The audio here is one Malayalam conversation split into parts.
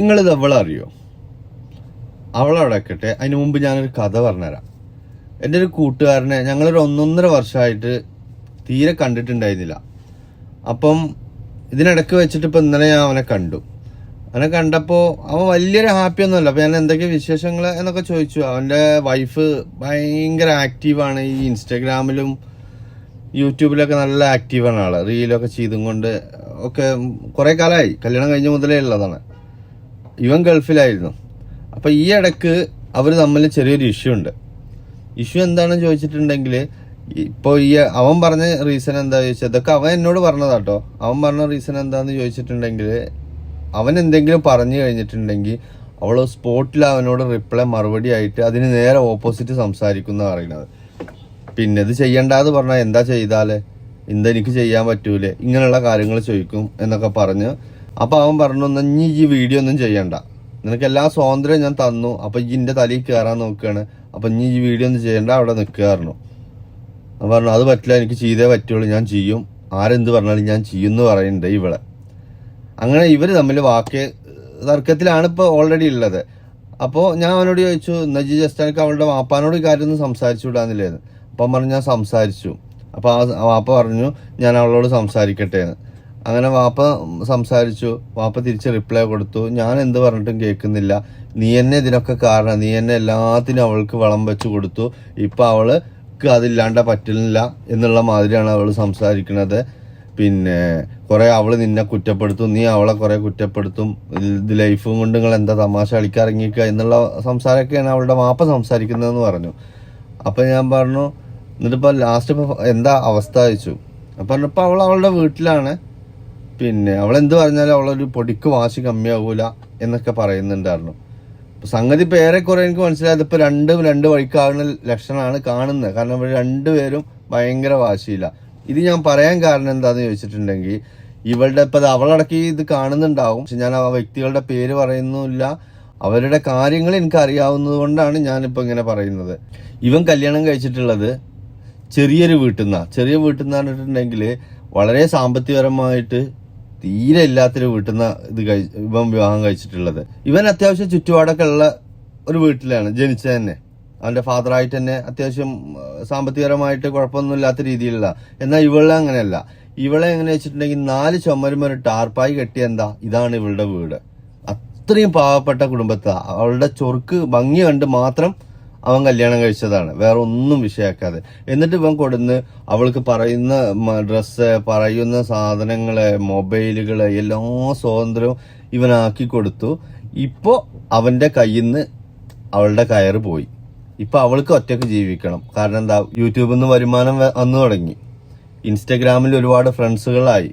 നിങ്ങളിത് അവളറിയോ? വെക്കട്ടെ അതിന് മുമ്പ് ഞാനൊരു കഥ പറഞ്ഞുതരാം. എന്റെ ഒരു കൂട്ടുകാരനെ ഞങ്ങളൊരു ഒന്നൊന്നര വർഷമായിട്ട് തീരെ കണ്ടിട്ടുണ്ടായിരുന്നില്ല. അപ്പം ഇതിനിടയ്ക്ക് വെച്ചിട്ട് ഇപ്പം ഇന്നലെ ഞാൻ അവനെ കണ്ടു. അവനെ കണ്ടപ്പോൾ അവൻ വലിയൊരു ഹാപ്പി ഒന്നുമല്ല അപ്പം ഞാൻ എന്തൊക്കെ വിശേഷങ്ങൾ എന്നൊക്കെ ചോദിച്ചു. അവന്റെ വൈഫ് ഭയങ്കര ആക്റ്റീവാണ് ഈ ഇൻസ്റ്റഗ്രാമിലും യൂട്യൂബിലൊക്കെ നല്ല ആക്റ്റീവാണ് ആൾ റീലൊക്കെ ചെയ്തും കൊണ്ട് ഒക്കെ കുറേ കാലമായി. കല്യാണം കഴിഞ്ഞ മുതലേ ഉള്ളതാണ്. ഇവൻ ഗൾഫിലായിരുന്നു. അപ്പോൾ ഈ ഇടയ്ക്ക് അവർ തമ്മിൽ ചെറിയൊരു ഇഷ്യൂ ഉണ്ട്. ഇഷ്യൂ എന്താണെന്ന് ചോദിച്ചിട്ടുണ്ടെങ്കിൽ ഇപ്പോൾ ഈ അവൻ പറഞ്ഞ റീസൺ എന്താ ചോദിച്ചത്? ഇതൊക്കെ അവൻ എന്നോട് പറഞ്ഞതാട്ടോ അവൻ പറഞ്ഞ റീസൺ എന്താണെന്ന് ചോദിച്ചിട്ടുണ്ടെങ്കിൽ അവൻ എന്തെങ്കിലും പറഞ്ഞു കഴിഞ്ഞിട്ടുണ്ടെങ്കിൽ അവൾ സ്പോട്ടിൽ അവനോട് റിപ്ലൈ മറുപടി ആയിട്ട് അതിന് നേരെ ഓപ്പോസിറ്റ് സംസാരിക്കുന്ന പറയുന്നത്. പിന്നെ ഇത് ചെയ്യണ്ടാന്ന് പറഞ്ഞാൽ എന്താ ചെയ്താലേ? എന്തെനിക്ക് ചെയ്യാൻ പറ്റൂലേ? ഇങ്ങനെയുള്ള കാര്യങ്ങൾ ചോദിക്കും എന്നൊക്കെ പറഞ്ഞ് അപ്പൊ അവൻ പറഞ്ഞു "എന്നാ ഇനി ഈ വീഡിയോ ഒന്നും ചെയ്യണ്ട. നിനക്ക് എല്ലാ സ്വാതന്ത്ര്യം ഞാൻ തന്നു. അപ്പൊ ഈ തലയിൽ കയറാൻ നോക്കുകയാണ് അപ്പൊ നീ ഈ വീഡിയോ ഒന്നും ചെയ്യണ്ട അവിടെ നിൽക്കുകയായിരുന്നു അവൻ പറഞ്ഞു അത് പറ്റില്ല എനിക്ക് ചെയ്തേ പറ്റുള്ളൂ ഞാൻ ചെയ്യും. ആരെന്ത് പറഞ്ഞാലും ഞാൻ ചെയ്യും എന്ന് പറയുന്നുണ്ട് ഇവിടെ അങ്ങനെ ഇവർ തമ്മിൽ വാക്ക് തർക്കത്തിലാണ് ഇപ്പൊ ഓൾറെഡി ഉള്ളത്. അപ്പോൾ ഞാൻ അവനോട് ചോദിച്ചു നജി ജസ്റ്റ് എനിക്ക് അവളുടെ വാപ്പാനോട് കാര്യം ഒന്ന് സംസാരിച്ചു വിടാന്നില്ലേന്ന് അപ്പം പറഞ്ഞു ഞാൻ സംസാരിച്ചു. അപ്പോൾ ആ വാപ്പ പറഞ്ഞു ഞാൻ അവളോട് സംസാരിക്കട്ടെ എന്ന് അങ്ങനെ വാപ്പ സംസാരിച്ചു. വാപ്പ തിരിച്ച് റിപ്ലൈ കൊടുത്തു. ഞാൻ എന്ത് പറഞ്ഞിട്ടും കേൾക്കുന്നില്ല. നീ എന്നെ ഇതിനൊക്കെ കാരണം നീ എന്നെ എല്ലാത്തിനും അവൾക്ക് വളം വെച്ച് കൊടുത്തു. ഇപ്പം അവൾക്ക് അതില്ലാണ്ട പറ്റുന്നില്ല എന്നുള്ള മാതിരിയാണ് അവൾ സംസാരിക്കുന്നത് പിന്നെ കുറെ അവൾ നിന്നെ കുറ്റപ്പെടുത്തും. നീ അവളെ കുറെ കുറ്റപ്പെടുത്തും. ഇത് ലൈഫും കൊണ്ട് നിങ്ങൾ എന്താ തമാശ കളിക്കാറിങ്ങിക്കുക എന്നുള്ള സംസാരമൊക്കെയാണ് അവളുടെ വാപ്പ സംസാരിക്കുന്നതെന്ന് പറഞ്ഞു. അപ്പം ഞാൻ പറഞ്ഞു എന്നിട്ടിപ്പോൾ ലാസ്റ്റ് ഇപ്പോൾ എന്താ അവസ്ഥ? അയച്ചു അപ്പം പറഞ്ഞപ്പോൾ അവൾ അവളുടെ വീട്ടിലാണ്. പിന്നെ അവൾ എന്ത് പറഞ്ഞാലും അവളൊരു പൊടിക്ക് വാശി കമ്മിയാവൂല എന്നൊക്കെ പറയുന്നുണ്ടായിരുന്നു. സംഗതി ഇപ്പൊ ഏറെക്കുറെ എനിക്ക് മനസ്സിലായത് ഇപ്പൊ രണ്ടും രണ്ട് വഴിക്കാവുന്ന ലക്ഷണമാണ് കാണുന്നത്. കാരണം ഇവർ രണ്ടുപേരും ഭയങ്കര വാശിയില്ല. ഇത് ഞാൻ പറയാൻ കാരണം എന്താണെന്ന് ചോദിച്ചിട്ടുണ്ടെങ്കിൽ ഇവളുടെ ഇപ്പൊ അവളടക്കി ഇത് കാണുന്നുണ്ടാവും. പക്ഷെ ഞാൻ ആ വ്യക്തികളുടെ പേര് പറയുന്നില്ല അവരുടെ കാര്യങ്ങൾ എനിക്ക് അറിയാവുന്നത് കൊണ്ടാണ് ഞാനിപ്പോ ഇങ്ങനെ പറയുന്നത്. ഇവൻ കല്യാണം കഴിച്ചിട്ടുള്ളത് ചെറിയൊരു വീട്ടിൽ നിന്നാണ് ചെറിയ വീട്ടിൽ നിന്നാണ് വളരെ സാമ്പത്തികപരമായിട്ട് തീരെ ഇല്ലാത്തൊരു വീട്ടിൽ നിന്ന് ഇത് കഴി ഇവൻ വിവാഹം കഴിച്ചിട്ടുള്ളത്. ഇവൻ അത്യാവശ്യം ചുറ്റുപാടൊക്കെ ഉള്ള ഒരു വീട്ടിലാണ് ജനിച്ചത് തന്നെ. അവന്റെ ഫാദറായിട്ട് തന്നെ അത്യാവശ്യം സാമ്പത്തികപരമായിട്ട് കുഴപ്പമൊന്നും ഇല്ലാത്ത രീതിയിലുള്ള എന്നാൽ ഇവളെ അങ്ങനെയല്ല. ഇവളെ എങ്ങനെ വെച്ചിട്ടുണ്ടെങ്കിൽ നാല് ചുമരുമൊരു ടാർപ്പായി കെട്ടിയ എന്താ? ഇതാണ് ഇവളുടെ വീട്. അത്രയും പാവപ്പെട്ട കുടുംബത്താ. അവളുടെ ചൊറുക്ക് ഭംഗി കണ്ട് മാത്രം അവൻ കല്യാണം കഴിച്ചതാണ്. വേറെ ഒന്നും വിഷയാക്കാതെ. എന്നിട്ട് ഇവൻ കൊടുന്ന് അവൾക്ക് പറയുന്ന ഡ്രസ്സ് പറയുന്ന സാധനങ്ങൾ മൊബൈലുകൾ എല്ലാ സ്വാതന്ത്ര്യവും ഇവനാക്കി കൊടുത്തു. ഇപ്പോ അവന്റെ കയ്യിൽ നിന്ന് അവളുടെ കയറ് പോയി. ഇപ്പൊ അവൾക്ക് ഒറ്റയ്ക്ക് ജീവിക്കണം. കാരണം എന്താ? യൂട്യൂബിൽ നിന്ന് വരുമാനം വന്നു തുടങ്ങി. ഇൻസ്റ്റഗ്രാമിൽ ഒരുപാട് ഫ്രണ്ട്സുകളായി.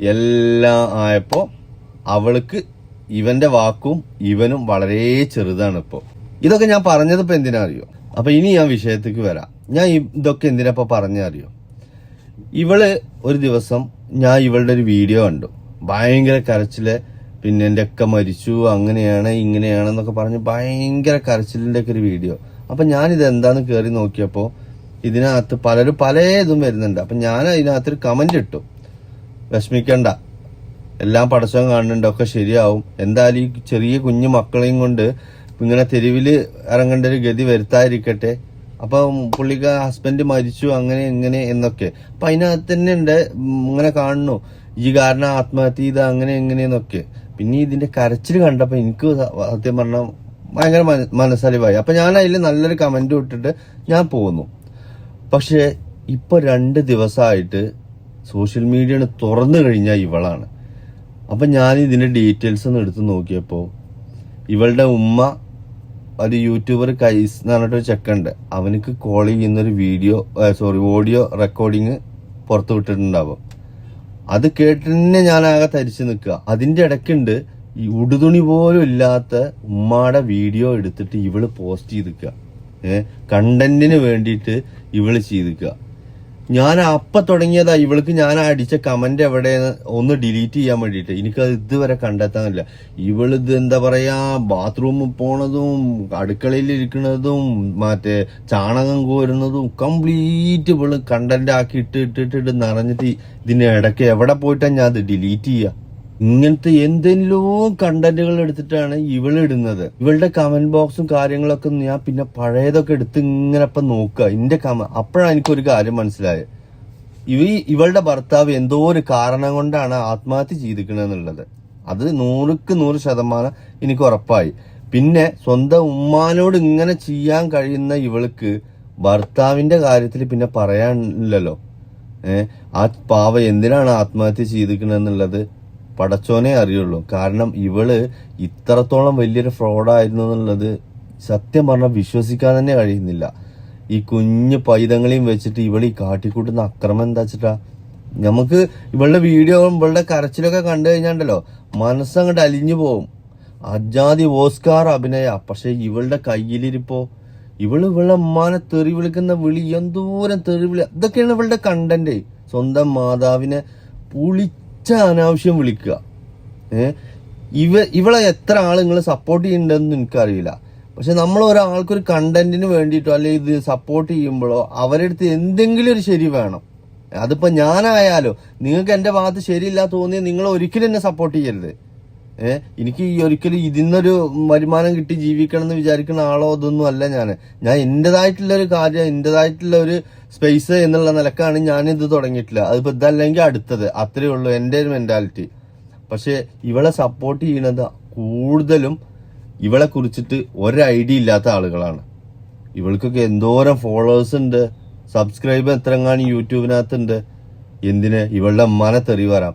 എല്ലാം ആയപ്പോ അവൾക്ക് ഇവന്റെ വാക്കും ഇവനും വളരെ ചെറുതാണ് ഇപ്പോ. ഇതൊക്കെ ഞാൻ പറഞ്ഞത് ഇപ്പൊ എന്തിനാ അറിയോ? അപ്പൊ ഇനി ഞാൻ വിഷയത്തേക്ക് വരാം. ഞാൻ ഇതൊക്കെ എന്തിനാ ഇപ്പൊ പറഞ്ഞറിയോ ഇവൾ ഒരു ദിവസം ഞാൻ ഇവളുടെ ഒരു വീഡിയോ കണ്ടു. ഭയങ്കര കരച്ചിൽ. പിന്നെ എന്റെ ഒക്കെ മരിച്ചു അങ്ങനെയാണ് ഇങ്ങനെയാണ് എന്നൊക്കെ പറഞ്ഞ് ഭയങ്കര കരച്ചിലിന്റെ ഒക്കെ ഒരു വീഡിയോ. അപ്പൊ ഞാൻ ഇത് എന്താന്ന് കയറി നോക്കിയപ്പോ ഇതിനകത്ത് പലരും പല ഇതും വരുന്നുണ്ട്. അപ്പൊ ഞാൻ അതിനകത്തൊരു കമന്റ് ഇട്ടു. വിഷമിക്കണ്ട. എല്ലാം പടച്ചവൻ കാണുന്നുണ്ട്. ഒക്കെ ശരിയാവും. എന്തായാലും ഈ ചെറിയ കുഞ്ഞു മക്കളെയും കൊണ്ട് ഇങ്ങനെ തെരുവിൽ ഇറങ്ങേണ്ട ഒരു ഗതി വരുത്താതിരിക്കട്ടെ. അപ്പൊ പുള്ളിക്ക് ഹസ്ബൻഡ് മരിച്ചു അങ്ങനെ ഇങ്ങനെ എന്നൊക്കെ. അപ്പൊ അതിനകത്ത് തന്നെ ഉണ്ട് ഇങ്ങനെ കാണുന്നു. ഈ കാരണം ആത്മഹത്യ ചെയ്ത അങ്ങനെ എങ്ങനെയെന്നൊക്കെ പിന്നെ ഇതിന്റെ കരച്ചിൽ കണ്ടപ്പോ എനിക്ക് സത്യം പറഞ്ഞ ഭയങ്കര മന- മനസ്സലിവായി. അപ്പൊ ഞാൻ അതിൽ നല്ലൊരു കമന്റ് ഇട്ടിട്ട് ഞാൻ പോകുന്നു പക്ഷെ ഇപ്പൊ രണ്ട് ദിവസമായിട്ട് സോഷ്യൽ മീഡിയ തുറന്നു കഴിഞ്ഞാൽ ഇവളാണ്. അപ്പൊ ഞാൻ ഇതിന്റെ ഡീറ്റെയിൽസ് ഒന്ന് എടുത്ത് നോക്കിയപ്പോ ഇവളുടെ ഉമ്മ ഒരു യൂട്യൂബർ കൈസ് എന്ന് പറഞ്ഞിട്ട് ഒരു ചെക്കുണ്ട്. അവനക്ക് കോൾ ചെയ്യുന്ന ഒരു വീഡിയോ സോറി ഓഡിയോ റെക്കോർഡിങ് പുറത്തു വിട്ടിട്ടുണ്ടാവും. അത് കേട്ട് തന്നെ ഞാൻ ആകെ തരിച്ചു നിൽക്കുക. അതിന്റെ ഇടയ്ക്കുണ്ട് ഈ ഉടുതുണി പോലും ഇല്ലാത്ത ഉമ്മാടെ വീഡിയോ എടുത്തിട്ട് ഇവൾ പോസ്റ്റ് ചെയ്തിക്കുക. ഏഹ് കണ്ടന്റിന് വേണ്ടിയിട്ട് ഇവൾ ചെയ്തിക്കുക. ഞാൻ അപ്പൊ തുടങ്ങിയതാ ഇവൾക്ക് ഞാൻ അടിച്ച കമന്റ് എവിടെയെന്ന് ഒന്ന് ഡിലീറ്റ് ചെയ്യാൻ വേണ്ടിയിട്ട്. എനിക്കത് ഇതുവരെ കണ്ടെത്താനില്ല. ഇവളിത് എന്താ പറയാ ബാത്റൂമിൽ പോണതും അടുക്കളയിൽ ഇരിക്കുന്നതും മറ്റേ ചാണകം കോരുന്നതും കംപ്ലീറ്റ് ഇവൾ കണ്ടന്റ് ആക്കി ഇട്ട് ഇട്ടിട്ട് നിറഞ്ഞിട്ട് ഇതിന് ഇടയ്ക്ക് എവിടെ പോയിട്ടാ ഞാൻ അത് ഡിലീറ്റ് ചെയ്യാ? ഇങ്ങനത്തെ എന്തെങ്കിലും കണ്ടന്റുകൾ എടുത്തിട്ടാണ് ഇവളിടുന്നത് ഇവളുടെ കമന്റ് ബോക്സും കാര്യങ്ങളൊക്കെ ഞാൻ പിന്നെ പഴയതൊക്കെ എടുത്ത് ഇങ്ങനെ ഇപ്പൊ നോക്കുക. ഇന്റെ കമ അപ്പോഴാണ് എനിക്കൊരു കാര്യം മനസ്സിലായത്. ഇവ ഇവളുടെ ഭർത്താവ് എന്തോ ഒരു കാരണം കൊണ്ടാണ് ആത്മഹത്യ ചെയ്തിരിക്കണെന്നുള്ളത് അത് നൂറുക്ക് നൂറ് ശതമാനം എനിക്ക് ഉറപ്പായി. പിന്നെ സ്വന്തം ഉമ്മാനോട് ഇങ്ങനെ ചെയ്യാൻ കഴിയുന്ന ഇവൾക്ക് ഭർത്താവിന്റെ കാര്യത്തിൽ പിന്നെ പറയാനില്ലല്ലോ. ഏഹ് ആ പാവ എന്തിനാണ് ആത്മഹത്യ ചെയ്തിരിക്കണെന്നുള്ളത് പടച്ചോനെ അറിയുള്ളൂ. കാരണം ഇവൾ ഇത്രത്തോളം വലിയൊരു ഫ്രോഡായിരുന്നു എന്നുള്ളത് സത്യം പറഞ്ഞാൽ വിശ്വസിക്കാൻ തന്നെ കഴിയുന്നില്ല. ഈ കുഞ്ഞു പൈതങ്ങളെയും വെച്ചിട്ട് ഇവൾ ഈ കാട്ടിക്കൂട്ടുന്ന അക്രമം എന്താ വെച്ചിട്ടാ നമുക്ക് ഇവളുടെ വീഡിയോ ഇവളുടെ കരച്ചിലൊക്കെ കണ്ടു കഴിഞ്ഞാണ്ടല്ലോ മനസ്സങ്ങോട്ട് അലിഞ്ഞു പോവും. അജാതി ഓസ്കാർ അഭിനയ. പക്ഷെ ഇവളുടെ കയ്യിലിരിപ്പോ ഇവൾ ഇവളുടെ അമ്മാനെ തെറി വിളിക്കുന്ന വിളി എന്തോരം തെറി വിളി. അതൊക്കെയാണ് ഇവളുടെ കണ്ടന്റ് സ്വന്തം മാതാവിനെ പുളിച്ച അനാവശ്യം വിളിക്കുക. ഏ? ഇവ ഇവളെ എത്ര ആൾ നിങ്ങൾ സപ്പോർട്ട് ചെയ്യുന്നുണ്ടെന്ന് എനിക്കറിയില്ല. പക്ഷെ നമ്മൾ ഒരാൾക്കൊരു കണ്ടന്റിന് വേണ്ടിയിട്ടോ അല്ലെങ്കിൽ ഇത് സപ്പോർട്ട് ചെയ്യുമ്പോഴോ അവരെടുത്ത് എന്തെങ്കിലും ഒരു ശരി വേണം. അതിപ്പോ ഞാനായാലോ നിങ്ങൾക്ക് എന്റെ ഭാഗത്ത് ശരിയില്ല തോന്നി നിങ്ങൾ ഒരിക്കലും എന്നെ സപ്പോർട്ട് ചെയ്യരുത്. ഏഹ് എനിക്ക് ഈ ഒരിക്കലും ഇതിന്നൊരു വരുമാനം കിട്ടി ജീവിക്കണം എന്ന് വിചാരിക്കുന്ന ആളോ അതൊന്നും അല്ല ഞാൻ ഞാൻ എന്റേതായിട്ടുള്ള ഒരു കാര്യം എന്റേതായിട്ടുള്ള ഒരു സ്പേസ് എന്നുള്ള നിലക്കാണ് ഞാൻ ഇത് തുടങ്ങിയിട്ടില്ല അതിപ്പോ ഇതല്ലെങ്കിൽ അടുത്തത്. അത്രേ ഉള്ളൂ എന്റെ ഒരു മെന്റാലിറ്റി പക്ഷേ ഇവളെ സപ്പോർട്ട് ചെയ്യണത് കൂടുതലും ഇവളെ കുറിച്ചിട്ട് ഒരു ഐഡിയ ഇല്ലാത്ത ആളുകളാണ്. ഇവൾക്കൊക്കെ എന്തോരം ഫോളോവേഴ്സ് ഉണ്ട്. സബ്സ്ക്രൈബ് എത്രങ്ങാനും യൂട്യൂബിനകത്തുണ്ട്. എന്തിന്? ഇവളുടെ അമ്മാനെ തെറി വരാം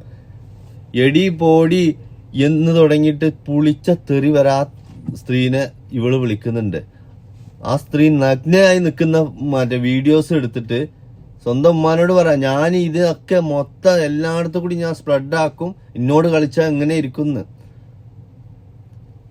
എടി പോടി എന്ന് തുടങ്ങിയിട്ട് പുളിച്ച തെറി വരാ സ്ത്രീനെ ഇവൾ വിളിക്കുന്നുണ്ട്. ആ സ്ത്രീ നഗ്നയായി നിൽക്കുന്ന മറ്റേ വീഡിയോസ് എടുത്തിട്ട് സ്വന്തം ഉമ്മാനോട് പറ ഞാൻ ഇതൊക്കെ മൊത്തം എല്ലായിടത്തും കൂടി ഞാൻ സ്പ്രെഡ് ആക്കും എന്നോട് കളിച്ചാൽ എങ്ങനെ ഇരിക്കുന്നു.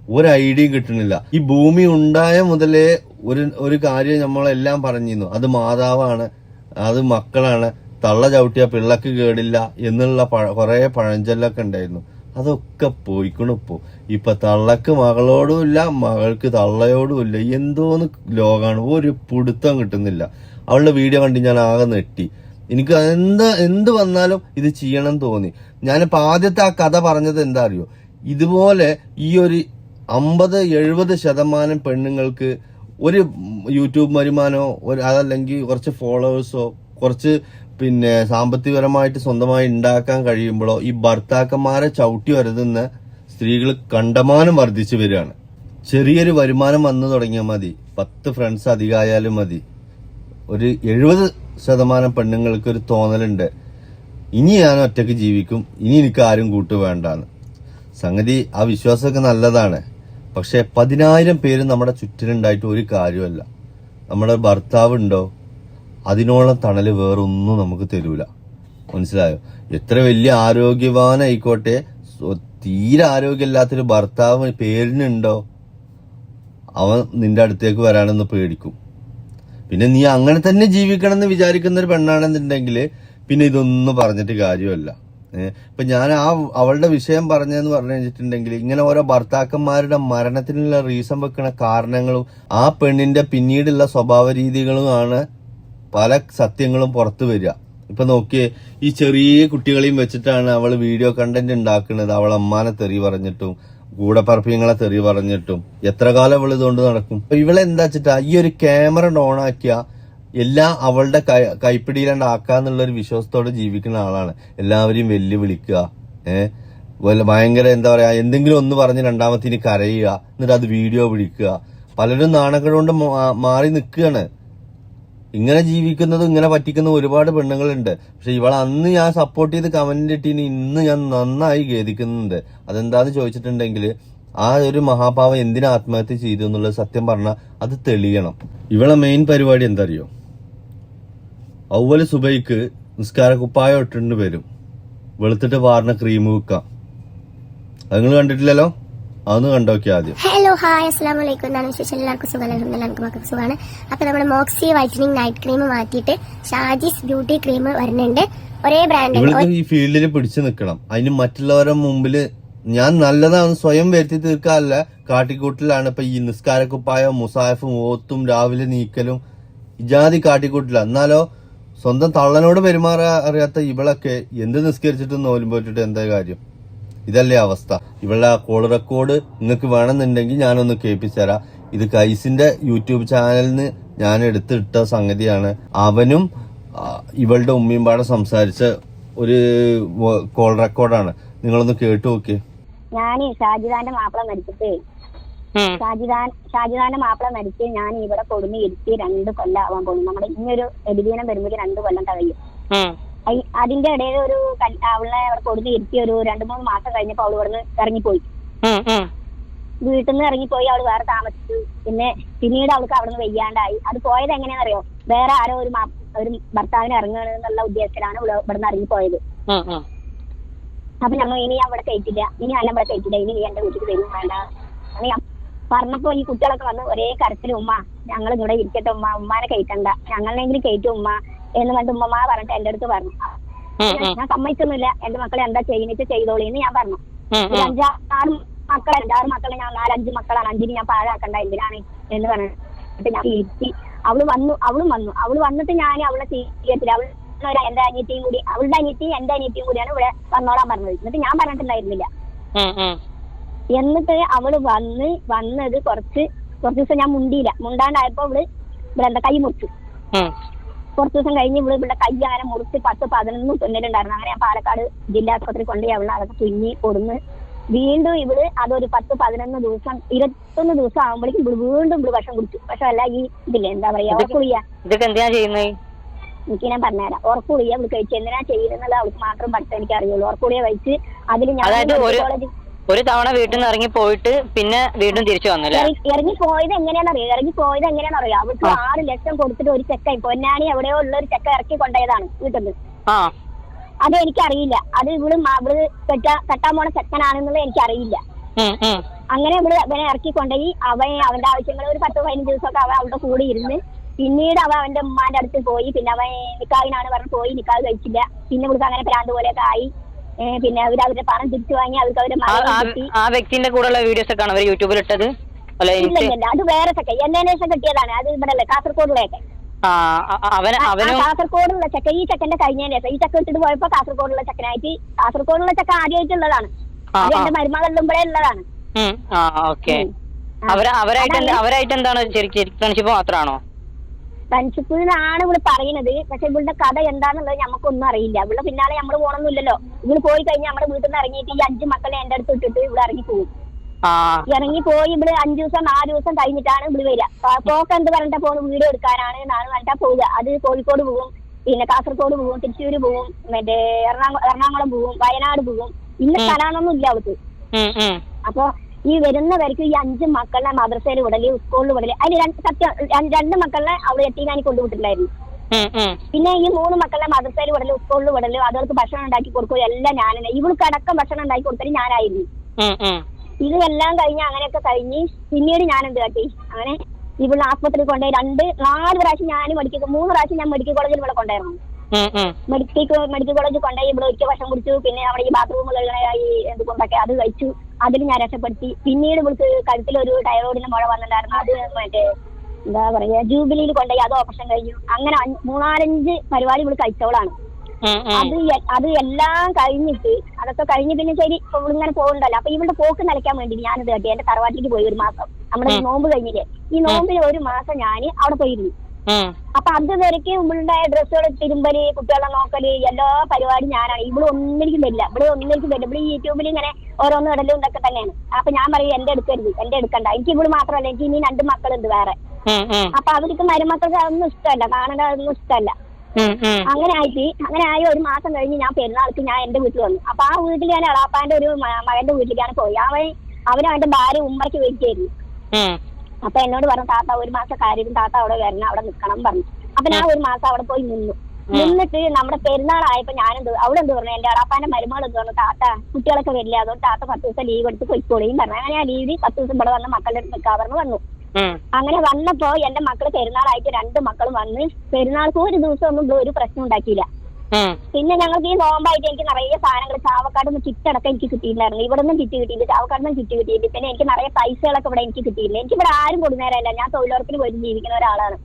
ഒരു ഐഡിയയും കിട്ടണില്ല. ഈ ഭൂമി ഉണ്ടായ മുതലേ ഒരു ഒരു കാര്യം നമ്മളെല്ലാം പറഞ്ഞിരുന്നു. അത് മാതാവാണ് അത് മക്കളാണ് തള്ള ചവിട്ടിയ പിള്ളക്ക് കേടില്ല എന്നുള്ള പഴ- കുറേ പഴഞ്ചൊല്ലൊക്കെ ഉണ്ടായിരുന്നു. അതൊക്കെ പോയിക്കണു ഇപ്പോ. ഇപ്പൊ തള്ളക്ക് മകളോടും ഇല്ല മകൾക്ക് തള്ളയോടും ഇല്ല. എന്തോന്ന് ലോകാണ്. ഒരു പിടുത്തം കിട്ടുന്നില്ല. അവളുടെ വീഡിയോ കണ്ട് ഞാൻ ആകെ നെട്ടി എനിക്ക് എന്താ എന്ത് വന്നാലും ഇത് ചെയ്യണം തോന്നി. ഞാനിപ്പോ ആദ്യത്തെ ആ കഥ പറഞ്ഞത് എന്താ അറിയോ? ഇതുപോലെ ഈ ഒരു അമ്പത് എഴുപത് ശതമാനം പെണ്ണുങ്ങൾക്ക് ഒരു യൂട്യൂബ് വരുമാനമോ ഒരു അതല്ലെങ്കിൽ കുറച്ച് ഫോളോവേഴ്സോ കുറച്ച് പിന്നെ സാമ്പത്തികപരമായിട്ട് സ്വന്തമായി ഉണ്ടാക്കാൻ കഴിയുമ്പോഴോ ഈ ഭർത്താക്കന്മാരെ ചവിട്ടി വരുതുന്ന സ്ത്രീകൾ കണ്ടമാനം വർദ്ധിച്ചു വരികയാണ്. ചെറിയൊരു വരുമാനം വന്നു തുടങ്ങിയാൽ മതി. പത്ത് ഫ്രണ്ട്സ് അധികമായാലും മതി. ഒരു എഴുപത് ശതമാനം പെണ്ണുങ്ങൾക്ക് ഒരു തോന്നലുണ്ട്. ഇനി ഞാൻ ഒറ്റയ്ക്ക് ജീവിക്കും. ഇനി എനിക്ക് ആരും കൂട്ട് വേണ്ടാന്ന്. സംഗതി ആ വിശ്വാസമൊക്കെ നല്ലതാണ്. പക്ഷെ പതിനായിരം പേര് നമ്മുടെ ചുറ്റിനുണ്ടായിട്ട് ഒരു കാര്യമല്ല നമ്മുടെ ഭർത്താവ് ഉണ്ടോ അതിനോളം തണൽ വേറൊന്നും നമുക്ക് തരൂല. മനസ്സിലായോ? എത്ര വലിയ ആരോഗ്യവാനായിക്കോട്ടെ തീരെ ആരോഗ്യമില്ലാത്തൊരു ഭർത്താവ് പേരിനുണ്ടോ? അവൻ നിന്റെ അടുത്തേക്ക് വരാനെന്ന് പേടിക്കും. പിന്നെ നീ അങ്ങനെ തന്നെ ജീവിക്കണം എന്ന് വിചാരിക്കുന്ന ഒരു പെണ്ണാണെന്നുണ്ടെങ്കിൽ പിന്നെ ഇതൊന്നും പറഞ്ഞിട്ട് കാര്യമല്ല. ഇപ്പൊ ഞാൻ ആ അവളുടെ വിഷയം പറഞ്ഞെന്ന് പറഞ്ഞു കഴിഞ്ഞിട്ടുണ്ടെങ്കിൽ ഇങ്ങനെ ഓരോ ഭർത്താക്കന്മാരുടെ മരണത്തിനുള്ള റീസൺ വെക്കുന്ന കാരണങ്ങളും ആ പെണ്ണിന്റെ പിന്നീടുള്ള സ്വഭാവ രീതികളുമാണ് പല സത്യങ്ങളും പുറത്തു വരിക. ഇപ്പൊ നോക്കിയേ ഈ ചെറിയ കുട്ടികളെയും വെച്ചിട്ടാണ് അവൾ വീഡിയോ കണ്ടന്റ് ഉണ്ടാക്കുന്നത്. അവൾ അമ്മാനെ തെറി പറഞ്ഞിട്ടും കൂടപ്പറപ്പിങ്ങളെ തെറി പറഞ്ഞിട്ടും. എത്ര കാലം അവൾ ഇതുകൊണ്ട് നടക്കും? അപ്പൊ ഇവളെ എന്താ വെച്ചിട്ടാ ഈ ഒരു ക്യാമറ ഓൺ ആക്കിയ എല്ലാം അവളുടെ കൈപ്പിടിയിലാണ്ട് ആക്കാന്നുള്ള ഒരു വിശ്വാസത്തോടെ ജീവിക്കുന്ന ആളാണ്. എല്ലാവരെയും വെല്ലുവിളിക്കുക. ഏഹ് ഭയങ്കര എന്താ പറയാ എന്തെങ്കിലും ഒന്ന് പറഞ്ഞ് രണ്ടാമത്തിന് കരയുക. എന്നിട്ട് അത് വീഡിയോ പിടിക്കുക. പലരും നാണക്കേട് കൊണ്ട് മാറി നിൽക്കുകയാണ്. ഇങ്ങനെ ജീവിക്കുന്നതും ഇങ്ങനെ പറ്റിക്കുന്ന ഒരുപാട് പെണ്ണുങ്ങളുണ്ട്. പക്ഷെ ഇവൾ അന്ന് ഞാൻ സപ്പോർട്ട് ചെയ്ത് കമന്റ് ഇട്ടിന് ഇന്ന് ഞാൻ നന്നായി ഖേദിക്കുന്നുണ്ട്. അതെന്താന്ന് ചോദിച്ചിട്ടുണ്ടെങ്കിൽ ആ ഒരു മഹാഭാവം എന്തിനാ ആത്മഹത്യ ചെയ്തു എന്നുള്ളത് സത്യം പറഞ്ഞാൽ അത് തെളിയണം. ഇവളെ മെയിൻ പരിപാടി എന്താ അറിയോ ഔവൽ സുബൈക്ക് നിസ്കാര കുപ്പായം ഇട്ടിട്ട് വരും. വെളുത്തിട്ട് വാറിന ക്രീം വെക്കാം അത് നിങ്ങൾ കണ്ടിട്ടില്ലല്ലോ? അതൊന്ന് കണ്ടോക്കി ആദ്യം. ഹലോ ഹായ് അസ്സാം വലൈക്കും എന്താണ് വിശേഷം? എല്ലാവർക്കും സുഖം അലഹമില്ല എനിക്ക് മക്കൾക്ക് സുഖമാണ്. അപ്പൊ നമ്മുടെ മോക്സി വൈറ്റനിങ് നൈറ്റ് ക്രീം മാറ്റിയിട്ട് ഷാജിസ് ബ്യൂട്ടി ക്രീം വരുന്നുണ്ട്. ഒരേ ബ്രാൻഡ് ഈ ഫീൽഡിൽ പിടിച്ചു നിൽക്കണം അതിന് മറ്റുള്ളവരുടെ മുമ്പിൽ ഞാൻ നല്ലതാണ് സ്വയം വരുത്തി തീർക്കാനല്ല. കാട്ടിക്കൂട്ടിലാണ്. ഇപ്പൊ ഈ നിസ്കാരക്കുപ്പായ മുസാഫും ഓത്തും രാവിലെ നീക്കലും ഇജാതി കാട്ടിക്കൂട്ടില്ല എന്നാലോ സ്വന്തം തള്ളനോട് പെരുമാറാൻ അറിയാത്ത ഇവളൊക്കെ എന്ത് നിസ്കരിച്ചിട്ടും നോലും പോറ്റിട്ട് എന്താ കാര്യം? ഇതല്ലേ അവസ്ഥ. ഇവളുടെ കോൾ റെക്കോർഡ് നിങ്ങൾക്ക് വേണമെന്നുണ്ടെങ്കിൽ ഞാനൊന്ന് കേൾപ്പിച്ചു തരാം ഇത് കൈസിന്റെ യൂട്യൂബ് ചാനലിൽ നിന്ന് ഞാൻ എടുത്തിട്ട സംഗതിയാണ്. അവനും ആ, ഇവളുടെ ഉമ്മയും പാടെ സംസാരിച്ച ഒരു കോൾ റെക്കോർഡാണ് നിങ്ങളൊന്ന് കേട്ടു നോക്കിയേ ഞാൻ ഷാജിദാന്റെ മാപ്പിള മരിച്ചിട്ടേ. ഷാജിദാൻ ഷാജിദാന്റെ മാപ്പിള മരിച്ച് ഞാൻ ഇവിടെ കൊടുന്ന് ഇരുത്തി രണ്ട് കൊല്ലം ആവാൻ പോകുന്നു. നമ്മുടെ ഇനിയൊരു എലിദീനം വരുമ്പോഴേക്ക് രണ്ട് കൊല്ലം കഴിയും അതിന്റെ ഇടയിൽ ഒരു അവളെ അവിടെ കൊടുത്ത് ഇരുത്തി ഒരു രണ്ടു മൂന്ന് മാസം കഴിഞ്ഞപ്പോ അവൾ ഇവിടുന്ന് ഇറങ്ങിപ്പോയി. വീട്ടിൽ നിന്ന് ഇറങ്ങിപ്പോയി അവൾ വേറെ താമസിച്ചു. പിന്നെ പിന്നീട് അവൾക്ക് അവിടെ നിന്ന് വെയ്യാണ്ടായി. അത് പോയത് എങ്ങനെയാണെന്നറിയോ? വേറെ ആരോ ഒരു ഒരു ഭർത്താവിനെ ഇറങ്ങണമെന്നുള്ള ഉദ്ദേശത്തിലാണ് ഇവിടെ ഇവിടുന്ന് ഇറങ്ങിപ്പോയത്. അപ്പൊ ഞങ്ങൾ ഇനി അവിടെ കയറ്റില്ല. ഇനി അല്ല ഇവിടെ കയറ്റില്ല. ഇനി നീ എന്റെ വീട്ടിൽ വരും വേണ്ട. പറഞ്ഞപ്പോ ഈ കുട്ടികളൊക്കെ വന്ന് ഒരേ കരച്ചിൽ ഉമ്മ ഞങ്ങൾ ഇവിടെ ഇരിക്കട്ടെ ഉമ്മ. ഉമ്മാനെ കയറ്റണ്ട. ഞങ്ങളെങ്കിലും കയറ്റും ഉമ്മ. എന്ന് കണ്ട് ഉമ്മമാ പറഞ്ഞിട്ട് എന്റെ അടുത്ത് പറഞ്ഞു. ഞാൻ സമ്മതിച്ചൊന്നുമില്ല. എന്റെ മക്കളെ എന്താ ചെയ്യുന്നിട്ട് ചെയ്തോളിന്ന് ഞാൻ പറഞ്ഞു. ഒരു. അഞ്ചാറ് മക്കളെ അഞ്ചാറ് മക്കളെ ഞാൻ നാലഞ്ച് മക്കളാണ്. അഞ്ചിന് ഞാൻ പാഴാക്കണ്ട എന്തിനാണ് എന്ന് പറഞ്ഞിട്ട് ഞാൻ ഇരുത്തി. അവൾ വന്നു അവളും വന്നു. അവൾ വന്നിട്ട് ഞാൻ അവളെ സ്വീകരിച്ചില്ല. അവൾ എന്റെ അനിയത്തിയും കൂടി അവളുടെ അനിയത്തിയും എന്റെ അനിയത്തിയും കൂടിയാണ് ഇവിടെ വന്നോളാൻ പറഞ്ഞത്. എന്നിട്ട് ഞാൻ പറഞ്ഞിട്ടുണ്ടായിരുന്നില്ല. എന്നിട്ട് അവൾ വന്ന് വന്നത് കുറച്ച് കുറച്ച് ദിവസം ഞാൻ മുണ്ടിയില്ല. മുണ്ടാണ്ടായപ്പോ അവൾ ഇവിടെ കൈ മുറിച്ചു. കുറച്ച് ദിവസം കഴിഞ്ഞ് ഇവിടെ കൈ അങ്ങനെ മുറിച്ച് പത്ത് പതിനൊന്ന് തുന്നലുണ്ടായിരുന്നു അങ്ങനെ ഞാൻ പാലക്കാട് ജില്ലാ ആശുപത്രി കൊണ്ടുപോയി അവിടെ അതൊക്കെ തുന്നി കൊടുന്ന് വീണ്ടും ഇവൾ അതൊരു പത്ത് പതിനൊന്ന് ദിവസം ഇരുപത്തൊന്ന് ദിവസം ആകുമ്പോഴേക്കും ഇവിടെ വീണ്ടും ഇവിടെ വിഷം കുടിച്ചു. പക്ഷെ അല്ല ഈ ഇതില്ലേ എന്താ പറയാ ഉറക്കുളിയ ഇതൊക്കെ എന്തിനാ ചെയ്യുന്നത് എനിക്ക് ഞാൻ പറഞ്ഞുതരാം. ഉറക്കുളിയ ഇവിടെ കഴിച്ചു എന്തിനാ ചെയ്യുന്നത് അവൾക്ക് മാത്രം പഠിത്തം എനിക്ക് അറിയുള്ളൂ ഉറക്കുളിയ കഴിച്ച് അതിൽ ഞാൻ കോളേജ് ഒരു തവണ വീട്ടിൽ നിന്ന് ഇറങ്ങി പോയിട്ട് പിന്നെ വീണ്ടും തിരിച്ചു വന്നില്ലേ? ഇറങ്ങി- ഇറങ്ങി പോയത് എങ്ങനെയാണെന്നറിയോ ഇറങ്ങി പോയത് എങ്ങനെയാണെന്നറിയോ അവൾക്ക് ആറ് ലക്ഷം കൊടുത്തിട്ട് ഒരു ചെക്ക പൊന്നാനി എവിടെയോ ഉള്ള ഒരു ചെക്ക ഇറക്കി കൊണ്ടുപോയതാണ് വീട്ടിൽ നിന്ന് അത് എനിക്കറിയില്ല. അത് ഇവൾ ഇവൾ കെട്ടാ കെട്ടാൻ പോണ ചെക്കനാണെന്നുള്ളത് എനിക്കറിയില്ല. അങ്ങനെ ഇവിടെ അവനെ ഇറക്കി കൊണ്ടുപോയി. അവൻ അവന്റെ ആവശ്യങ്ങൾ ഒരു പത്ത് പതിനഞ്ച് ദിവസമൊക്കെ അവൻ അവളുടെ കൂടി ഇരുന്ന് പിന്നീട് അവൻ അവന്റെ ഉമ്മാന്റെ അടുത്ത് പോയി. പിന്നെ അവൻ നിക്കാവിനാണ് പറഞ്ഞ് പോയി. നിക്കാവ് കഴിച്ചില്ല. പിന്നെ ഇവൾക്ക് അങ്ങനെ പ്രാന്ത് പോലെയൊക്കെ ആയി. പിന്നെ അവർ അവരുടെ പണം തിരിച്ചു വാങ്ങി അവർക്ക് അവരുടെ ആ- വ്യക്തിന്റെ കൂടെയുള്ള വീഡിയോസ് ഒക്കെ ആണ് അവർ യൂട്യൂബിൽ ഇട്ടത്? ഇല്ല അത് വേറെ ചെക്ക. എന്റെ ശേഷം കിട്ടിയതാണ്. അത് ഇവിടെ അല്ലേ കാസർഗോഡിലേക്ക് കാസർഗോഡുള്ള ചെക്ക. ഈ ചെക്കന്റെ കഴിഞ്ഞതിന് ശേഷം ഈ ചെക്ക ഇട്ടിട്ട് പോയപ്പോ കാസർഗോഡുള്ള ചെക്കനായിട്ട് കാസർഗോഡുള്ള ചെക്ക ആദ്യമായിട്ടുള്ളതാണ് അത്. എന്റെ മരുമകളുടെ ഉള്ളതാണ്. അവര അവരായിട്ട് എന്താണ്? ശരിക്കും ഫ്രണ്ട്ഷിപ്പ് മാത്രമാണോ എന്നാണ് ഇവൾ പറയുന്നത്. പക്ഷെ ഇവളുടെ കഥ എന്താണെന്നുള്ളത് നമുക്കൊന്നും അറിയില്ല. ഇവിടെ പിന്നാലെ നമ്മൾ പോകണമെന്നില്ലല്ലോ ഇവൾ പോയി കഴിഞ്ഞാൽ നമ്മുടെ വീട്ടിൽ നിന്ന് ഇറങ്ങിയിട്ട് ഈ അഞ്ച് മക്കളെ എന്റെ അടുത്ത് ഇട്ടിട്ട് ഇവിടെ ഇറങ്ങി പോകും ഇറങ്ങി പോയി ഇവിടെ അഞ്ചു ദിവസം നാല് ദിവസം കഴിഞ്ഞിട്ടാണ് ഇവിടെ വരിക. പോക്ക് എന്ത് പറഞ്ഞിട്ട് പോകും വീഡിയോ എടുക്കാനാണ് നാളെ പറഞ്ഞിട്ടാ പോവുക. അത് കോഴിക്കോട് പോകും പിന്നെ കാസർഗോഡ് പോകും തൃശ്ശൂര് പോകും മറ്റേ എറണാകുളം എറണാകുളം പോകും വയനാട് പോകും ഇന്ന സ്ഥലമാണൊന്നും ഇല്ല അവൾക്ക്. അപ്പൊ ഈ വരുന്നവർക്ക് ഈ അഞ്ച് മക്കളെ മദ്രസയിൽ വിടൽ സ്കൂളിൽ വിടൽ അതിന് രണ്ട് സത്യം രണ്ട് മക്കളെ അവിടെ എത്തിക്കാനി കൊണ്ടുവിട്ടില്ലായിരുന്നു. പിന്നെ ഈ മൂന്ന് മക്കളെ മദ്രസയിൽ വിടൽ സ്കൂളിൽ വിടൽ അതുകൾക്ക് ഭക്ഷണം ഉണ്ടാക്കി കൊടുക്കുക എല്ലാം ഞാനല്ലേ ഇവൾക്ക് അടക്കം ഭക്ഷണം ഉണ്ടാക്കി കൊടുത്തത് ഞാനായിരുന്നു. ഇതെല്ലാം കഴിഞ്ഞ് അങ്ങനെയൊക്കെ കഴിഞ്ഞ് പിന്നീട് ഞാൻ എന്ത് കാട്ടി അങ്ങനെ ഇവിടെ ആസ്പത്രിയിൽ കൊണ്ടുപോയി രണ്ട് നാല് പ്രാവശ്യം ഞാൻ മെഡിക്കൽ മൂന്ന് പ്രാവശ്യം ഞാൻ മെഡിക്കൽ കോളേജിൽ ഇവിടെ കൊണ്ടായിരുന്നു. മെഡിക്കൽ മെഡിക്കൽ കോളേജിൽ കൊണ്ടുപോയി ഇവിടെ ഒരിക്കൽ ഭക്ഷണം കുടിച്ചു പിന്നെ അവിടെ ഈ ബാത്റൂം കഴുകണ ഈ എന്തുകൊണ്ടൊക്കെ അത് കഴിച്ചു അതിൽ ഞാൻ രക്ഷപ്പെടുത്തി. പിന്നീട് ഇവൾക്ക് കഴുത്തിൽ ഒരു ടൈറോയിഡിന് മുഴ വന്നിട്ടുണ്ടായിരുന്നു. അത് മറ്റേ എന്താ പറയാ ജൂബിലിയിൽ കൊണ്ടുപോയി. അത് ഓപ്പറേഷൻ കഴിഞ്ഞു. അങ്ങനെ മൂന്നാലഞ്ച് പരിപാടി ഇവൾ കഴിച്ചവളാണ്. ഉം. അത് അത് എല്ലാം കഴിഞ്ഞിട്ട് അതൊക്കെ കഴിഞ്ഞ് പിന്നെ ശരി ഇങ്ങനെ പോകുന്നുണ്ടല്ലോ. അപ്പൊ ഇവളുടെ പോക്ക് നിലയ്ക്കാൻ വേണ്ടി ഞാൻ ഇത് കേട്ടി. എന്റെ തറവാട്ടിലേക്ക് പോയി ഒരു മാസം. നമ്മുടെ നോമ്പ് കഴിഞ്ഞില്ലേ? ഈ നോമ്പിന് ഒരു മാസം ഞാൻ അവിടെ പോയിരുന്നു. അപ്പൊ അത് വരയ്ക്ക് ഇവിടെ ഡ്രസ്സുകൾ തിരുമ്പൽ കുട്ടികളെ നോക്കൽ എല്ലാ പരിപാടിയും ഞാനാണ്. ഇവിടെ ഒന്നിലേക്കും വരില്ല ഇവിടെ ഒന്നിലേക്കും വരില്ല ഇവിടെ യൂട്യൂബിൽ ഇങ്ങനെ ഓരോന്ന് ഇടലും ഇതൊക്കെ തന്നെയാണ്. അപ്പൊ ഞാൻ പറയും എന്റെ എടുക്കരുത്. എന്റെ എടുക്കണ്ട. എനിക്ക് ഇവിടെ മാത്രമല്ല. എനിക്ക് ഇനി രണ്ട് മക്കളുണ്ട് വേറെ. അപ്പൊ അവർക്ക് മരുമക്കൾക്ക് അതൊന്നും ഇഷ്ടമല്ല. കാണേണ്ട അതൊന്നും ഇഷ്ടമല്ല. അങ്ങനെ ആയിട്ട് അങ്ങനെ ആയി ഒരു മാസം കഴിഞ്ഞ് ഞാൻ പെരുന്നാൾക്ക് ഞാൻ എന്റെ വീട്ടിൽ വന്നു. അപ്പൊ ആ വീട്ടിൽ ഞാൻ എളാപ്പാന്റെ ഒരു മകന്റെ വീട്ടിലേക്കാണ് പോയി അവൻ അവനവന്റെ ഭാര്യ ഉമ്മറയ്ക്ക് വേണ്ടിയായിരുന്നു ഉം. അപ്പൊ എന്നോട് പറഞ്ഞു താത്ത ഒരു മാസം കാര്യം താത്ത അവിടെ വരണം അവിടെ നിൽക്കണം പറഞ്ഞു. അപ്പൊ ഞാൻ ഒരു മാസം അവിടെ പോയി നിന്നു. നിന്നിട്ട് നമ്മുടെ പെരുന്നാളായപ്പോ ഞാനെന്ത് അവിടെ എന്ത് പറഞ്ഞു? എന്റെ അടാപ്പാന്റെ മരുമകൾ എന്ത് പറഞ്ഞു? താത്ത കുട്ടികളൊക്കെ വരില്ല അതുകൊണ്ട് താത്ത പത്ത് ദിവസം ലീവ് എടുത്ത് പൊയ്ക്കോളിയും പറഞ്ഞു. അങ്ങനെ ആ ലീവിൽ പത്ത് ദിവസം ഇവിടെ വന്ന് മക്കളുടെ അടുത്ത് നിൽക്കാൻ പറഞ്ഞു വന്നു. അങ്ങനെ വന്നപ്പോ എന്റെ മക്കൾ പെരുന്നാളായിട്ട് രണ്ട് മക്കളും വന്ന് പെരുന്നാൾക്ക് ഒരു ദിവസം ഒന്നും ഒരു പ്രശ്നം ഉണ്ടാക്കിയില്ല. പിന്നെ ഞങ്ങൾക്ക് ഈ നോമ്പായിട്ട് എനിക്ക് നിറയെ സാധനങ്ങൾ ചാവക്കാട് നിന്ന് കിറ്റടക്കം എനിക്ക് കിട്ടിയില്ലായിരുന്നു ഇവിടെ നിന്നും കിറ്റ് കിട്ടിയില്ല. ചാവക്കാട് നിന്നും കിറ്റ് കിട്ടിയില്ല. പിന്നെ എനിക്ക് നിറയെ പൈസകളൊക്കെ ഇവിടെ എനിക്ക് കിട്ടിയില്ല. എനിക്ക് ഇവിടെ ആരും കൊടുന്നേരല്ല. ഞാൻ തൊഴിലുറപ്പിന് പോയി ജീവിക്കുന്ന ഒരാളാണ്.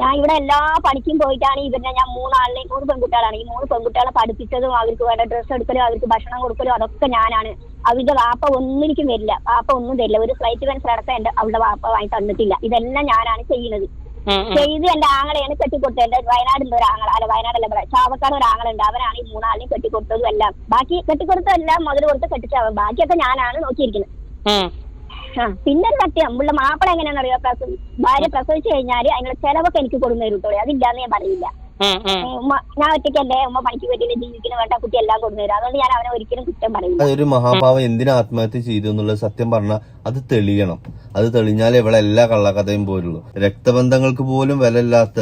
ഞാൻ ഇവിടെ എല്ലാ പണിക്കും പോയിട്ടാണ് ഇവരെ ഞാൻ മൂന്നാളിനെ മൂന്ന് പെൺകുട്ടികളാണ്. ഈ മൂന്ന് പെൺകുട്ടികളെ പഠിപ്പിച്ചതും അവർക്ക് വേണ്ട ഡ്രസ്സ് എടുക്കലും അവർക്ക് ഭക്ഷണം കൊടുക്കലും അതൊക്കെ ഞാനാണ്. അവരുടെ വാപ്പ ഒന്നിനും വരില്ല. വാപ്പ ഒന്നും തരില്ല. ഒരു ഫ്ലൈറ്റ് പെൻസിൽ അടക്കം എന്റെ അവളുടെ വാപ്പ വാങ്ങി തന്നിട്ടില്ല. ഇതെല്ലാം ഞാനാണ് ചെയ്യുന്നത്. ചെയ്ത് എന്റെ ആങ്ങളെയാണ് കെട്ടിക്കൊടുത്തത്. എന്റെ വയനാടിന്റെ ഒരു ആങ്ങള അല്ല വയനാടല്ല ഇവിടെ ചാവക്കാട് ഒരു ആങ്ങളുണ്ട് അവനാണ് ഈ മൂന്നാളിനെയും കെട്ടിക്കൊടുത്തതും എല്ലാം. ബാക്കി കെട്ടിക്കൊടുത്തതെല്ലാം മുതൽ കൊടുത്ത് കെട്ടിച്ചവൻ ബാക്കിയൊക്കെ ഞാനാണ് നോക്കിയിരിക്കുന്നത്. പിന്നെ ഒരു സത്യം ഉള്ള മാപ്പിള എങ്ങനെയാണെന്ന് അറിയാം ഭാര്യ പ്രസവിച്ചു കഴിഞ്ഞാൽ അതിനുള്ള ചെലവൊക്കെ എനിക്ക് കൊടുന്നു തരും അതില്ലാന്ന് ഞാൻ പറയില്ല. ഉമ്മ ഞാൻ ഒറ്റയ്ക്കല്ലേ? ഉമ്മ പണിക്ക് പറ്റില്ല ജീവിക്കുന്ന വേണ്ട കുട്ടി എല്ലാം കൊണ്ടുവരും. അതുകൊണ്ട് ഞാൻ അവനെ ഒരിക്കലും കുറ്റം പറയില്ല. ഒരു മഹാഭാവം എന്തിനാ ആത്മഹത്യ ചെയ്തു എന്നുള്ളത് സത്യം പറഞ്ഞാൽ അത് തെളിയണം. അത് തെളിഞ്ഞാലേ ഇവളെ എല്ലാ കള്ളക്കഥയും പോരുള്ളൂ. രക്തബന്ധങ്ങൾക്ക് പോലും വില ഇല്ലാത്ത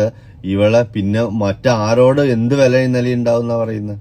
ഇവളെ പിന്നെ മറ്റാരോട് എന്ത് വില ഇന്നലെ ഉണ്ടാവും പറയുന്നത്